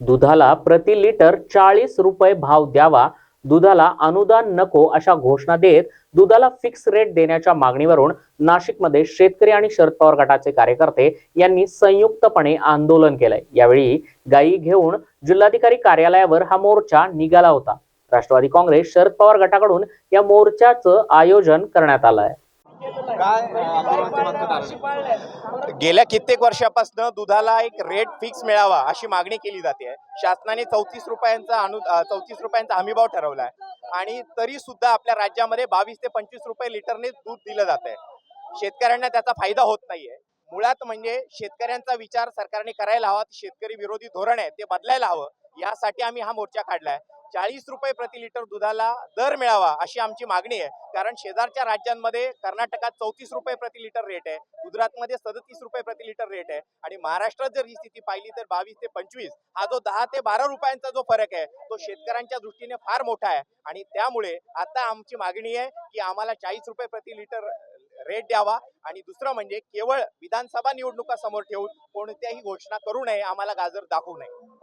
दुधाला प्रति लिटर चाळीस रुपये भाव द्यावा. दुधाला अनुदान नको अशा घोषणा देत दुधाला फिक्स रेट देण्याच्या मागणीवरून नाशिकमध्ये शेतकरी आणि शरद पवार गटाचे कार्यकर्ते यांनी संयुक्तपणे आंदोलन केलंय. यावेळी गायी घेऊन जिल्हाधिकारी कार्यालयावर हा मोर्चा निघाला होता. राष्ट्रवादी काँग्रेस शरद पवार गटाकडून या मोर्चाचं आयोजन करण्यात आलं आहे काय? गेल्या कित्येक वर्षापासून दुधाला एक रेट फिक्स मिळावा अशी मागणी केली जाते. शासनाने चौतीस रुपयांचा अनु चौतीस रुपयांचा हमीभाव ठरवला आहे. आणि तरी सुद्धा आपल्या राज्यामध्ये बावीस ते पंचवीस रुपये लिटरने दूध दिलं जात आहे. शेतकऱ्यांना त्याचा फायदा होत नाहीये. मुळात म्हणजे शेतकऱ्यांचा विचार सरकारने करायला हवा शेतकरी विरोधी धोरण आहे ते बदलायला हवं. यासाठी आम्ही हा मोर्चा काढलाय. चाळीस रुपये प्रति लिटर दुधाला दर मिळावा अशी आमची मागणी आहे. कारण शेजारच्या राज्यांमध्ये कर्नाटकात चौतीस रुपये प्रति लिटर रेट आहे. गुजरातमध्ये सदतीस रुपये प्रति लिटर रेट आहे. आणि महाराष्ट्रात जर ही स्थिती पाहिली तर बावीस ते पंचवीस हा जो दहा ते बारा रुपयांचा जो फरक आहे तो शेतकऱ्यांच्या दृष्टीने फार मोठा आहे. आणि त्यामुळे आता आमची मागणी आहे की आम्हाला चाळीस रुपये प्रति लिटर रेट द्यावा. आणि दुसरं म्हणजे केवळ विधानसभा निवडणुका समोर ठेवून कोणत्याही घोषणा करू नये आम्हाला गाजर दाखवू नये.